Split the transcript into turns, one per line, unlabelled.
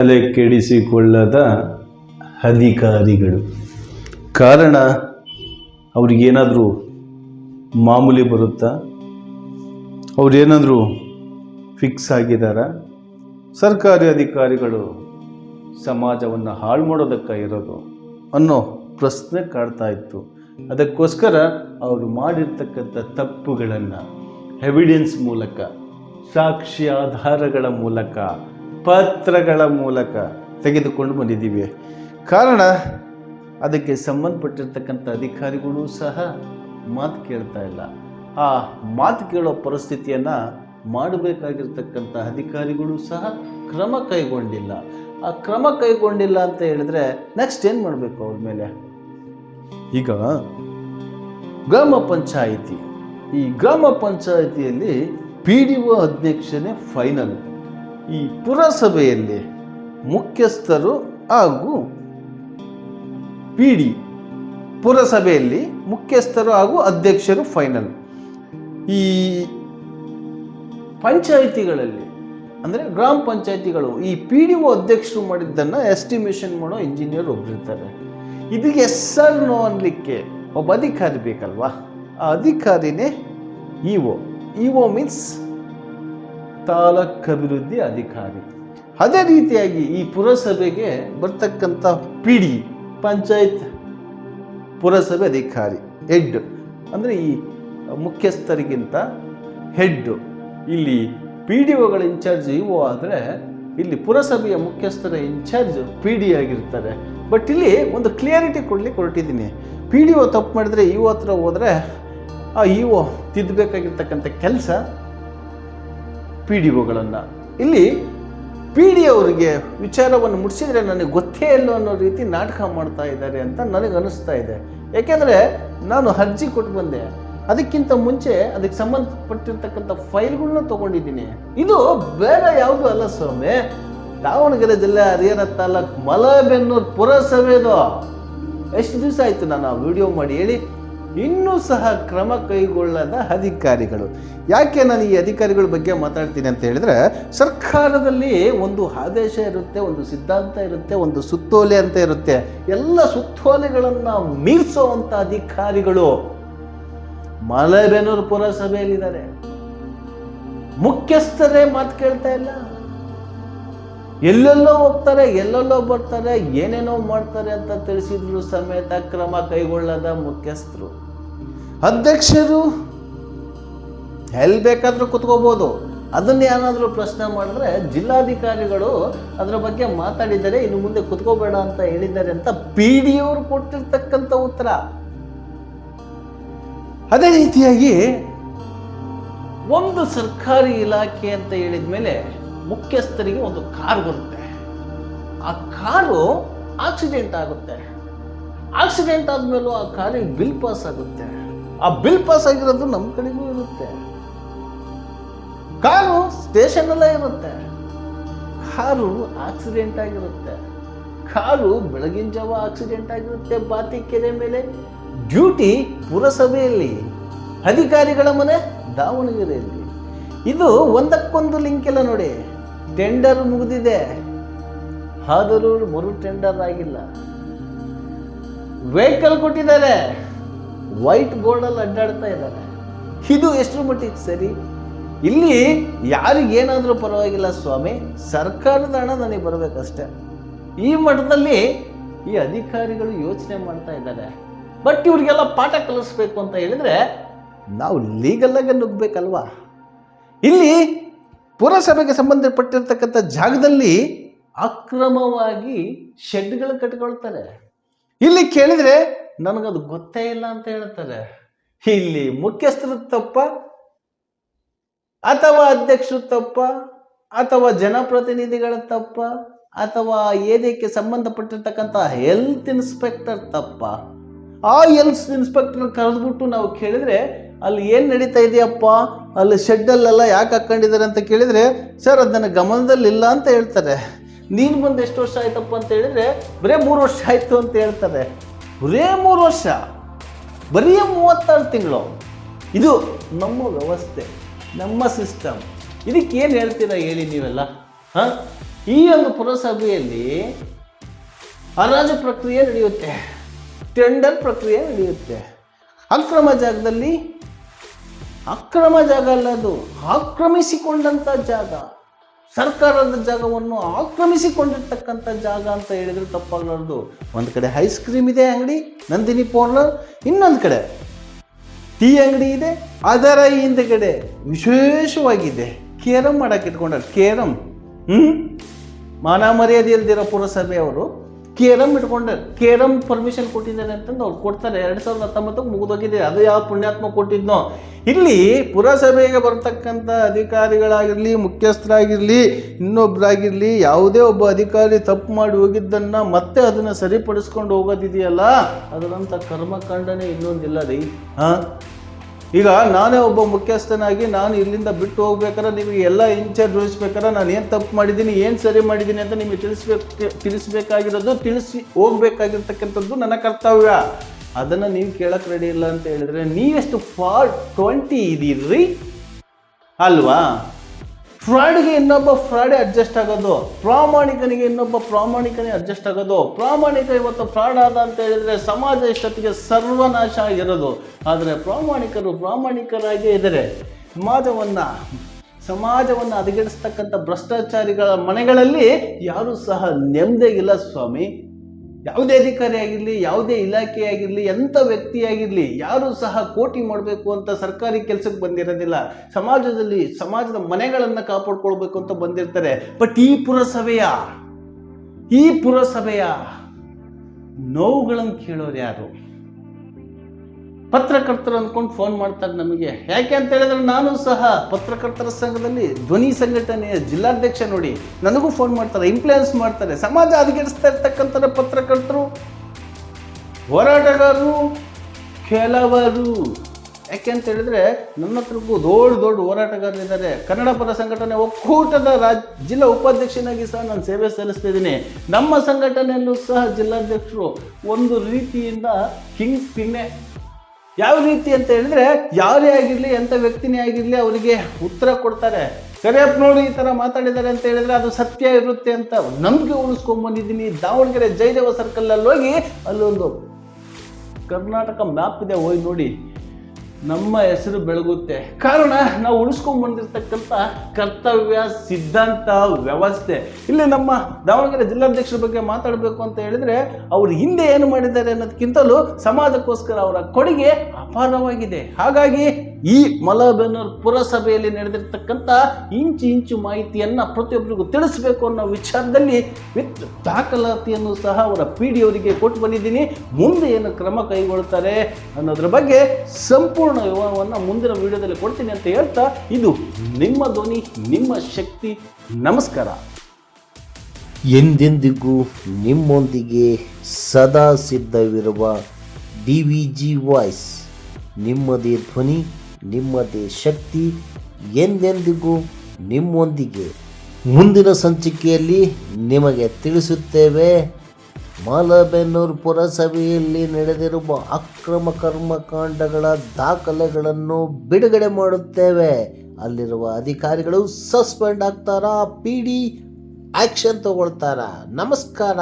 ತಲೆ ಕೆಡಿಸಿಕೊಳ್ಳದ ಅಧಿಕಾರಿಗಳು. ಕಾರಣ, ಅವ್ರಿಗೇನಾದರೂ ಮಾಮೂಲಿ ಬರುತ್ತಾ? ಅವ್ರೇನಾದರೂ ಫಿಕ್ಸ್ ಆಗಿದ್ದಾರ ಸರ್ಕಾರಿ ಅಧಿಕಾರಿಗಳು ಸಮಾಜವನ್ನು ಹಾಳು ಮಾಡೋದಕ್ಕೆ ಇರೋದು ಅನ್ನೋ ಪ್ರಶ್ನೆ ಕಾಡ್ತಾ ಇತ್ತು. ಅದಕ್ಕೋಸ್ಕರ ಅವರು ಮಾಡಿರ್ತಕ್ಕಂಥ ತಪ್ಪುಗಳನ್ನು ಎವಿಡೆನ್ಸ್ ಮೂಲಕ, ಸಾಕ್ಷಿ ಆಧಾರಗಳ ಮೂಲಕ ಪತ್ರಗಳ ಮೂಲಕ ತೆಗೆದುಕೊಂಡು ಬಂದಿದ್ದೀವಿ. ಕಾರಣ, ಅದಕ್ಕೆ ಸಂಬಂಧಪಟ್ಟಿರ್ತಕ್ಕಂಥ ಅಧಿಕಾರಿಗಳು ಸಹ ಮಾತು ಕೇಳ್ತಾ ಇಲ್ಲ. ಆ ಮಾತು ಕೇಳೋ ಪರಿಸ್ಥಿತಿಯನ್ನು ಮಾಡಬೇಕಾಗಿರ್ತಕ್ಕಂಥ ಅಧಿಕಾರಿಗಳು ಸಹ ಕ್ರಮ ಕೈಗೊಂಡಿಲ್ಲ. ಆ ಕ್ರಮ ಕೈಗೊಂಡಿಲ್ಲ ಅಂತ ಹೇಳಿದ್ರೆ ನೆಕ್ಸ್ಟ್ ಏನು ಮಾಡಬೇಕು ಅವ್ರ ಮೇಲೆ? ಈಗ ಗ್ರಾಮ ಪಂಚಾಯಿತಿ. ಈ ಗ್ರಾಮ ಪಂಚಾಯಿತಿಯಲ್ಲಿ ಪಿ ಡಿ ಒ ಅಧ್ಯಕ್ಷನೇ ಫೈನಲ್ ಈ ಪುರಸಭೆಯಲ್ಲಿ ಮುಖ್ಯಸ್ಥರು ಹಾಗೂ ಪಿ ಡಿ ಪುರಸಭೆಯಲ್ಲಿ ಮುಖ್ಯಸ್ಥರು ಹಾಗೂ ಅಧ್ಯಕ್ಷರು ಫೈನಲ್ ಈ ಪಂಚಾಯಿತಿಗಳಲ್ಲಿ, ಅಂದರೆ ಗ್ರಾಮ ಪಂಚಾಯಿತಿಗಳು, ಈ ಪಿ ಡಿ ಒ ಅಧ್ಯಕ್ಷರು ಮಾಡಿದ್ದನ್ನು ಎಸ್ಟಿಮೇಷನ್ ಮಾಡೋ ಇಂಜಿನಿಯರ್ ಒಬ್ಬರಿರ್ತಾರೆ ಇದಕ್ಕೆ ಎಸ್ ಆರ್ ನೋ ಅನ್ಲಿಕ್ಕೆ ಒಬ್ಬ ಅಧಿಕಾರಿ ಬೇಕಲ್ವಾ? ಆ ಅಧಿಕಾರಿನೇ E O. E O means taluk ಅಭಿವೃದ್ಧಿ ಅಧಿಕಾರಿ. ಅದೇ ರೀತಿಯಾಗಿ ಈ ಪುರಸಭೆಗೆ ಬರ್ತಕ್ಕಂಥ ಪಿ ಡಿ, ಪಂಚಾಯತ್ ಪುರಸಭೆ ಅಧಿಕಾರಿ, ಹೆಡ್, ಅಂದರೆ ಈ ಮುಖ್ಯಸ್ಥರಿಗಿಂತ ಹೆಡ್ಡು ಇಲ್ಲಿ ಪಿ ಡಿ ಒಗಳ ಇನ್ಚಾರ್ಜ್ ಇವು ಆದರೆ ಇಲ್ಲಿ ಪುರಸಭೆಯ ಮುಖ್ಯಸ್ಥರ ಇನ್ಚಾರ್ಜ್, ಪಿ ಡಿ ಆಗಿರ್ತಾರೆ. ಬಟ್ ಇಲ್ಲಿ ಒಂದು ಕ್ಲಿಯರಿಟಿ ಕೊಡಲಿಕ್ಕೆ ಹೊರಟಿದ್ದೀನಿ. ಪಿ ಡಿ ಒ ತಪ್ಪು ಮಾಡಿದ್ರೆ ಇ ಒ ಹತ್ರ ಹೋದರೆ ಆ ಇ ಒ ತಿದ್ದಬೇಕಾಗಿರ್ತಕ್ಕಂಥ ಕೆಲಸ ಪಿ ಡಿ ಒಗಳನ್ನು. ಇಲ್ಲಿ ಪಿ ಡಿ ಅವರಿಗೆ ವಿಚಾರವನ್ನು ಮುಡಿಸಿದರೆ ನನಗೆ ಗೊತ್ತೇ ಇಲ್ಲ ಅನ್ನೋ ರೀತಿ ನಾಟಕ ಮಾಡ್ತಾ ಇದ್ದಾರೆ ಅಂತ ನನಗೆ ಅನಿಸ್ತಾ ಇದೆ. ಯಾಕೆಂದರೆ ನಾನು ಅರ್ಜಿ ಕೊಟ್ಟು ಬಂದೆ. ಅದಕ್ಕಿಂತ ಮುಂಚೆ ಅದಕ್ಕೆ ಸಂಬಂಧಪಟ್ಟಿರ್ತಕ್ಕಂಥ ಫೈಲ್ಗಳನ್ನ ತೊಗೊಂಡಿದ್ದೀನಿ. ಇದು ಬೇರೆ ಯಾವುದು ಅಲ್ಲ ಸ್ವಾಮಿ. ದಾವಣಗೆರೆ ಜಿಲ್ಲೆ ಹರಿಹರ ತಾಲೂಕು ಮಲಬೆನ್ನೂರು ಪುರಸಭೆದು. ಎಷ್ಟು ದಿವಸ ಆಯಿತು ನಾನು ವಿಡಿಯೋ ಮಾಡಿ ಹೇಳಿ. ಇನ್ನೂ ಸಹ ಕ್ರಮ ಕೈಗೊಳ್ಳದ ಅಧಿಕಾರಿಗಳು. ಯಾಕೆ ನಾನು ಈ ಅಧಿಕಾರಿಗಳ ಬಗ್ಗೆ ಮಾತಾಡ್ತೀನಿ ಅಂತ ಹೇಳಿದ್ರೆ, ಸರ್ಕಾರದಲ್ಲಿ ಒಂದು ಆದೇಶ ಇರುತ್ತೆ, ಒಂದು ಸಿದ್ಧಾಂತ ಇರುತ್ತೆ, ಒಂದು ಸುತ್ತೋಲೆ ಅಂತ ಇರುತ್ತೆ. ಎಲ್ಲ ಸುತ್ತೋಲೆಗಳನ್ನು ಮೀರಿಸುವಂಥ ಅಧಿಕಾರಿಗಳು ಮಲೆಬೆನೂರು ಪುರಸಭೆಯಲ್ಲಿದ್ದಾರೆ. ಮುಖ್ಯಸ್ಥರೇ ಮಾತು ಕೇಳ್ತಾ ಇಲ್ಲ. ಎಲ್ಲೆಲ್ಲೋ ಹೋಗ್ತಾರೆ, ಎಲ್ಲೆಲ್ಲೋ ಬರ್ತಾರೆ, ಏನೇನೋ ಮಾಡ್ತಾರೆ ಅಂತ ತಿಳಿಸಿದ್ರು ಸಮೇತ ಕ್ರಮ ಕೈಗೊಳ್ಳದ ಮುಖ್ಯಸ್ಥರು. ಅಧ್ಯಕ್ಷರು ಎಲ್ಲಿ ಬೇಕಾದರೂ ಕುತ್ಕೋಬೋದು. ಅದನ್ನ ಏನಾದರೂ ಪ್ರಶ್ನೆ ಮಾಡಿದ್ರೆ ಜಿಲ್ಲಾಧಿಕಾರಿಗಳು ಅದರ ಬಗ್ಗೆ ಮಾತಾಡಿದ್ದಾರೆ ಇನ್ನು ಮುಂದೆ ಕುತ್ಕೋಬೇಡ ಅಂತ ಹೇಳಿದ್ದಾರೆ ಅಂತ ಪಿ ಡಿ ಅವರು ಕೊಟ್ಟಿರ್ತಕ್ಕಂಥ ಉತ್ತರ. ಅದೇ ರೀತಿಯಾಗಿ ಒಂದು ಸರ್ಕಾರಿ ಇಲಾಖೆ ಅಂತ ಹೇಳಿದ ಮೇಲೆ ಮುಖ್ಯಸ್ಥರಿಗೆ ಒಂದು ಕಾರು ಬರುತ್ತೆ. ಆ ಕಾರು ಆಕ್ಸಿಡೆಂಟ್ ಆಗುತ್ತೆ. ಆಕ್ಸಿಡೆಂಟ್ ಆದಮೇಲೂ ಆ ಕಾರಿಗೆ ಬಿಲ್ ಪಾಸ್ ಆಗುತ್ತೆ. ಆ ಬಿಲ್ ಪಾಸ್ ಆಗಿರೋದು ನಮ್ಮ ಕಡೆಗೂ ಇರುತ್ತೆ. ಕಾರು ಸ್ಟೇಷನಲ್ಲೇ ಇರುತ್ತೆ. ಕಾರು ಆಕ್ಸಿಡೆಂಟ್ ಆಗಿರುತ್ತೆ. ಕಾರು ಬೆಳಗಿನ ಜಾವ ಆಕ್ಸಿಡೆಂಟ್ ಆಗಿರುತ್ತೆ. ಬಾತಿ ಕೆರೆ ಮೇಲೆ ಡ್ಯೂಟಿ ಪುರಸಭೆಯಲ್ಲಿ, ಅಧಿಕಾರಿಗಳ ಮನೆ ದಾವಣಗೆರೆಯಲ್ಲಿ. ಇದು ಒಂದಕ್ಕೊಂದು ಲಿಂಕ್ ಎಲ್ಲ ನೋಡಿ. ಟೆಂಡರ್ ಮುಗಿದಿದೆ. ಆದರೂ ಮರು ಟೆಂಡರ್ ಆಗಿಲ್ಲ. ವೆಹಿಕಲ್ ಕೊಟ್ಟಿದ್ದಾರೆ. ವೈಟ್ ಬೋರ್ಡಲ್ಲಿ ಅಡ್ಡಾಡ್ತಾ ಇದ್ದಾರೆ. ಇದು ಎಷ್ಟು ಮಟ್ಟಿಗೆ ಸರಿ? ಇಲ್ಲಿ ಯಾರಿಗೇನಾದರೂ ಪರವಾಗಿಲ್ಲ ಸ್ವಾಮಿ, ಸರ್ಕಾರದ ಹಣ ನನಗೆ ಬರಬೇಕಷ್ಟೆ. ಈ ಮಟ್ಟದಲ್ಲಿ ಈ ಅಧಿಕಾರಿಗಳು ಯೋಚನೆ ಮಾಡ್ತಾ ಇದ್ದಾರೆ. ಬಟ್ ಇವ್ರಿಗೆಲ್ಲ ಪಾಠ ಕಲಿಸ್ಬೇಕು ಅಂತ ಹೇಳಿದ್ರೆ ನಾವು ಲೀಗಲ್ಲಾಗೆ ನುಗ್ಬೇಕಲ್ವಾ ಇಲ್ಲಿ ಪುರಸಭೆಗೆ ಸಂಬಂಧಪಟ್ಟಿರ್ತಕ್ಕಂಥ ಜಾಗದಲ್ಲಿ ಅಕ್ರಮವಾಗಿ ಶೆಡ್ಗಳು ಕಟ್ಕೊಳ್ತಾರೆ. ಇಲ್ಲಿ ಕೇಳಿದರೆ ನನಗದು ಗೊತ್ತೇ ಇಲ್ಲ ಅಂತ ಹೇಳ್ತಾರೆ. ಇಲ್ಲಿ ಮುಖ್ಯಸ್ಥರು ತಪ್ಪ ಅಥವಾ ಅಧ್ಯಕ್ಷರು ತಪ್ಪ ಅಥವಾ ಜನಪ್ರತಿನಿಧಿಗಳ ತಪ್ಪ ಅಥವಾ ಏದಕ್ಕೆ ಸಂಬಂಧಪಟ್ಟಿರ್ತಕ್ಕಂಥ ಹೆಲ್ತ್ ಇನ್ಸ್ಪೆಕ್ಟರ್ ತಪ್ಪ. ಆ ಹೆಲ್ತ್ ಇನ್ಸ್ಪೆಕ್ಟರ್ ಕರೆದ್ಬಿಟ್ಟು ನಾವು ಕೇಳಿದ್ರೆ ಅಲ್ಲಿ ಏನು ನಡೀತಾ ಇದೆಯಪ್ಪ? ಅಲ್ಲಿ ಶೆಡ್ಡಲ್ಲೆಲ್ಲ ಯಾಕೆ ಹಾಕ್ಕೊಂಡಿದ್ದಾರೆ ಅಂತ ಕೇಳಿದರೆ, ಸರ್ ಅದನ್ನು ಗಮನದಲ್ಲಿಲ್ಲ ಅಂತ ಹೇಳ್ತಾರೆ. ನೀನು ಬಂದು ಎಷ್ಟು ವರ್ಷ ಆಯ್ತಪ್ಪ ಅಂತ ಹೇಳಿದರೆ, ಬರೇ ಮೂರು ವರ್ಷ ಆಯಿತು ಅಂತ ಹೇಳ್ತಾರೆ. ಬರೇ ಮೂರು ವರ್ಷ. ಬರೀ ಮೂವತ್ತಾರು ತಿಂಗಳು. ಇದು ನಮ್ಮ ವ್ಯವಸ್ಥೆ, ನಮ್ಮ ಸಿಸ್ಟಮ್ ಇದಕ್ಕೆ ಏನು ಹೇಳ್ತೀರಾ ಹೇಳಿ ನೀವೆಲ್ಲ? ಹಾಂ? ಈ ಒಂದು ಪುರಸಭೆಯಲ್ಲಿ ಹರಾಜು ಪ್ರಕ್ರಿಯೆ ನಡೆಯುತ್ತೆ. ಟೆಂಡರ್ ಪ್ರಕ್ರಿಯೆ ನಡೆಯುತ್ತೆ. ಅಕ್ರಮ ಜಾಗದಲ್ಲಿ ಅಕ್ರಮ ಜಾಗ ಅಲ್ಲ ಅದು. ಆಕ್ರಮಿಸಿಕೊಂಡಂಥ ಜಾಗ. ಸರ್ಕಾರದ ಜಾಗವನ್ನು ಆಕ್ರಮಿಸಿಕೊಂಡಿರ್ತಕ್ಕಂಥ ಜಾಗ ಅಂತ ಹೇಳಿದ್ರೆ ತಪ್ಪಾಗಲಾರ್ದು. ಒಂದು ಕಡೆ ಐಸ್ ಕ್ರೀಮ್ ಇದೆ ಅಂಗಡಿ, ನಂದಿನಿ ಪಾರ್ಲರ್ ಇನ್ನೊಂದು ಕಡೆ ಟೀ ಅಂಗಡಿ ಇದೆ, ಅದರ ಹಿಂದೆಗಡೆ ವಿಶೇಷವಾಗಿದೆ ಕೇರಂ ಮಾಡಕ್ಕೆ ಇಟ್ಕೊಂಡಾರೆ. ಕೇರಂ ಹ್ಞೂ ಮಾನ ಮರ್ಯಾದೆ ಇಲ್ದಿರೋ ಪುರಸಭೆಯವರು ಕೇರಂ ಇಟ್ಕೊಂಡಾರೆ. ಕೇರಂ ಪರ್ಮಿಷನ್ ಕೊಟ್ಟಿದ್ದಾರೆ ಅಂತಂದು ಅವ್ರು ಕೊಡ್ತಾರೆ. ಎರಡು ಸಾವಿರದ ಹತ್ತೊಂಬತ್ತಕ್ಕೆ ಮುಗಿದೋಗಿದೆ. ಅದು ಯಾವ ಪುಣ್ಯಾತ್ಮ ಕೊಟ್ಟಿದ್ನೋ. ಇಲ್ಲಿ ಪುರಸಭೆಗೆ ಬರ್ತಕ್ಕಂಥ ಅಧಿಕಾರಿಗಳಾಗಿರಲಿ, ಮುಖ್ಯಸ್ಥರಾಗಿರಲಿ ಇನ್ನೊಬ್ಬರಾಗಿರಲಿ ಯಾವುದೇ ಒಬ್ಬ ಅಧಿಕಾರಿ ತಪ್ಪು ಮಾಡಿ ಹೋಗಿದ್ದನ್ನು ಮತ್ತೆ ಅದನ್ನು ಸರಿಪಡಿಸ್ಕೊಂಡು ಹೋಗೋದಿದೆಯಲ್ಲ? ಅದರಂಥ ಕರ್ಮಕಾಂಡನೇ ಇನ್ನೊಂದಿಲ್ಲ ರೀ. ಹಾಂ? ಈಗ ನಾನೇ ಒಬ್ಬ ಮುಖ್ಯಸ್ಥನಾಗಿ ನಾನು ಇಲ್ಲಿಂದ ಬಿಟ್ಟು ಹೋಗ್ಬೇಕಾದ್ರೆ ನಿಮಗೆ ಎಲ್ಲ ಇನ್ಚಾರ್ಜ್ ವಹಿಸ್ಬೇಕಾದ್ರೆ ನಾನು ಏನು ತಪ್ಪು ಮಾಡಿದ್ದೀನಿ, ಏನು ಸರಿ ಮಾಡಿದ್ದೀನಿ ಅಂತ ನಿಮಗೆ ತಿಳಿಸ್ಬೇಕು, ತಿಳಿಸ್ಬೇಕಾಗಿರೋದು ತಿಳಿಸಿ ಹೋಗ್ಬೇಕಾಗಿರ್ತಕ್ಕಂಥದ್ದು ನನ್ನ ಕರ್ತವ್ಯ. ಅದನ್ನು ನೀವು ಕೇಳಕ್ಕೆ ರೆಡಿ ಇಲ್ಲ ಅಂತ ಹೇಳಿದ್ರೆ ನೀವೆಷ್ಟು ಫಾರ್ ಟ್ವೆಂಟಿ ಇದೀರಿ? ಅಲ್ವಾ? ಫ್ರಾಡ್ಗೆ ಇನ್ನೊಬ್ಬ ಫ್ರಾಡೆ ಅಡ್ಜಸ್ಟ್ ಆಗೋದು. ಪ್ರಾಮಾಣಿಕನಿಗೆ ಇನ್ನೊಬ್ಬ ಪ್ರಾಮಾಣಿಕನೇ ಅಡ್ಜಸ್ಟ್ ಆಗೋದು. ಪ್ರಾಮಾಣಿಕ ಇವತ್ತು ಫ್ರಾಡ್ ಆದ ಅಂತ ಹೇಳಿದ್ರೆ ಸಮಾಜ ಇಷ್ಟೊತ್ತಿಗೆ ಸರ್ವನಾಶ ಆಗಿರೋದು. ಆದರೆ ಪ್ರಾಮಾಣಿಕರು ಪ್ರಾಮಾಣಿಕರಾಗೇ ಇದ್ದರೆ. ಸಮಾಜವನ್ನು ಸಮಾಜವನ್ನು ಹದಗೆಡಿಸ್ತಕ್ಕಂಥ ಭ್ರಷ್ಟಾಚಾರಿಗಳ ಮನೆಗಳಲ್ಲಿ ಯಾರೂ ಸಹ ನೆಮ್ಮದಿಗಿಲ್ಲ ಸ್ವಾಮಿ. ಯಾವುದೇ ಅಧಿಕಾರಿ ಆಗಿರಲಿ ಯಾವುದೇ ಇಲಾಖೆ ಆಗಿರಲಿ ಎಂಥ ವ್ಯಕ್ತಿಯಾಗಿರಲಿ, ಯಾರೂ ಸಹ ಕೋಟಿ ಮಾಡಬೇಕು ಅಂತ ಸರ್ಕಾರಿ ಕೆಲಸಕ್ಕೆ ಬಂದಿರೋದಿಲ್ಲ. ಸಮಾಜದಲ್ಲಿ, ಸಮಾಜದ ಮನೆಗಳನ್ನು ಕಾಪಾಡ್ಕೊಳ್ಬೇಕು ಅಂತ ಬಂದಿರ್ತಾರೆ. ಬಟ್ ಈ ಪುರಸಭೆಯ ಈ ಪುರಸಭೆಯ ನೋವುಗಳನ್ನು ಕೇಳೋರು ಯಾರು? ಪತ್ರಕರ್ತರು ಅಂದ್ಕೊಂಡು ಫೋನ್ ಮಾಡ್ತಾರೆ ನಮಗೆ. ಯಾಕೆ ಅಂತ ಹೇಳಿದ್ರೆ ನಾನು ಸಹ ಪತ್ರಕರ್ತರ ಸಂಘದಲ್ಲಿ ಧ್ವನಿ ಸಂಘಟನೆಯ ಜಿಲ್ಲಾಧ್ಯಕ್ಷ ನೋಡಿ ನನಗೂ ಫೋನ್ ಮಾಡ್ತಾರೆ ಇನ್ಫ್ಲೂಯೆನ್ಸ್ ಮಾಡ್ತಾರೆ, ಸಮಾಜ ಹದಗೆಡಿಸ್ತಾ ಇರ್ತಕ್ಕಂಥ ಪತ್ರಕರ್ತರು, ಹೋರಾಟಗಾರರು ಕೆಲವರು. ಯಾಕೆ ಅಂತ ಹೇಳಿದ್ರೆ ನನ್ನ ಹತ್ರಕ್ಕೂ ದೊಡ್ಡ ದೊಡ್ಡ ಹೋರಾಟಗಾರರಿದ್ದಾರೆ ಕನ್ನಡ ಪರ ಸಂಘಟನೆ ಒಕ್ಕೂಟದ ರಾಜ್, ಜಿಲ್ಲಾ ಉಪಾಧ್ಯಕ್ಷನಾಗಿ ಸಹ ನಾನು ಸೇವೆ ಸಲ್ಲಿಸ್ತಾ ಇದ್ದೀನಿ ನಮ್ಮ ಸಂಘಟನೆಯಲ್ಲೂ ಸಹ ಜಿಲ್ಲಾಧ್ಯಕ್ಷರು ಒಂದು ರೀತಿಯಿಂದ ಕಿಂಗ್ ಪಿನ್ನೆ ಯಾವ ರೀತಿ ಅಂತ ಹೇಳಿದ್ರೆ ಯಾರೇ ಆಗಿರಲಿ ಎಂಥ ವ್ಯಕ್ತಿನೇ ಆಗಿರಲಿ ಅವರಿಗೆ ಉತ್ತರ ಕೊಡ್ತಾರೆ. ನೋಡಿ ಈ ಥರ ಮಾತಾಡಿದ್ದಾರೆ ಅಂತ ಹೇಳಿದ್ರೆ ಅದು ಸತ್ಯ ಇರುತ್ತೆ ಅಂತ ನಂಬಿಕೆ ಉಳಿಸ್ಕೊಂಡ್ಬಂದಿದ್ದೀನಿ ದಾವಣಗೆರೆ ಜಯದೇವ ಸರ್ಕಲಲ್ಲಿ ಹೋಗಿ ಅಲ್ಲೊಂದು ಕರ್ನಾಟಕ ಮ್ಯಾಪ್ ಇದೆ, ಹೋಗಿ ನೋಡಿ. ನಮ್ಮ ಹೆಸರು ಬೆಳಗುತ್ತೆ. ಕಾರಣ ನಾವು ಉಳಿಸ್ಕೊಂಡು ಬಂದಿರತಕ್ಕಂಥ ಕರ್ತವ್ಯ, ಸಿದ್ಧಾಂತ, ವ್ಯವಸ್ಥೆ. ಇಲ್ಲಿ ನಮ್ಮ ದಾವಣಗೆರೆ ಜಿಲ್ಲಾಧ್ಯಕ್ಷರ ಬಗ್ಗೆ ಮಾತಾಡಬೇಕು ಅಂತ ಹೇಳಿದ್ರೆ, ಅವ್ರು ಹಿಂದೆ ಏನು ಮಾಡಿದ್ದಾರೆ ಅನ್ನೋದಕ್ಕಿಂತಲೂ ಸಮಾಜಕ್ಕೋಸ್ಕರ ಅವರ ಕೊಡುಗೆ ಅಪಾರವಾಗಿದೆ. ಹಾಗಾಗಿ ಈ ಮಲಬೆನ್ನೂರು ಪುರಸಭೆಯಲ್ಲಿ ನಡೆದಿರ್ತಕ್ಕಂಥ ಇಂಚು ಇಂಚು ಮಾಹಿತಿಯನ್ನು ಪ್ರತಿಯೊಬ್ಬರಿಗೂ ತಿಳಿಸಬೇಕು ಅನ್ನೋ ವಿಚಾರದಲ್ಲಿ ವಿತ್ ದಾಖಲಾತಿಯನ್ನು ಸಹ ಅವರ ಪಿ ಡಿ ಅವರಿಗೆ ಕೊಟ್ಟು ಬಂದಿದ್ದೀನಿ. ಮುಂದೆ ಏನು ಕ್ರಮ ಕೈಗೊಳ್ತಾರೆ ಅನ್ನೋದ್ರ ಬಗ್ಗೆ ಸಂಪೂರ್ಣ ವಿವರವನ್ನು ಮುಂದಿನ ವಿಡಿಯೋದಲ್ಲಿ ಕೊಡ್ತೀನಿ ಅಂತ ಹೇಳ್ತಾ, ಇದು ನಿಮ್ಮ ಧ್ವನಿ, ನಿಮ್ಮ ಶಕ್ತಿ. ನಮಸ್ಕಾರ.
ಎಂದೆಂದಿಗೂ ನಿಮ್ಮೊಂದಿಗೆ ಸದಾ ಸಿದ್ಧವಿರುವ ಡಿ ವಿ ಜಿ ವಾಯ್ಸ್. ನಿಮ್ಮದೇ ಧ್ವನಿ. ನಿಮ್ಮದೇ ಶಕ್ತಿ ಎಂದೆಂದಿಗೂ ನಿಮ್ಮೊಂದಿಗೆ. ಮುಂದಿನ ಸಂಚಿಕೆಯಲ್ಲಿ ನಿಮಗೆ ತಿಳಿಸುತ್ತೇವೆ, ಮಾಲಬೆನ್ನೂರು ಪುರಸಭೆಯಲ್ಲಿ ನಡೆದಿರುವ ಅಕ್ರಮ ಕರ್ಮಕಾಂಡಗಳ ದಾಖಲೆಗಳನ್ನು ಬಿಡುಗಡೆ ಮಾಡುತ್ತೇವೆ. ಅಲ್ಲಿರುವ ಅಧಿಕಾರಿಗಳು ಸಸ್ಪೆಂಡ್ ಆಗ್ತಾರಾ? ಪಿ ಡಿ ಆಕ್ಷನ್ ತಗೊಳ್ತಾರ? ನಮಸ್ಕಾರ.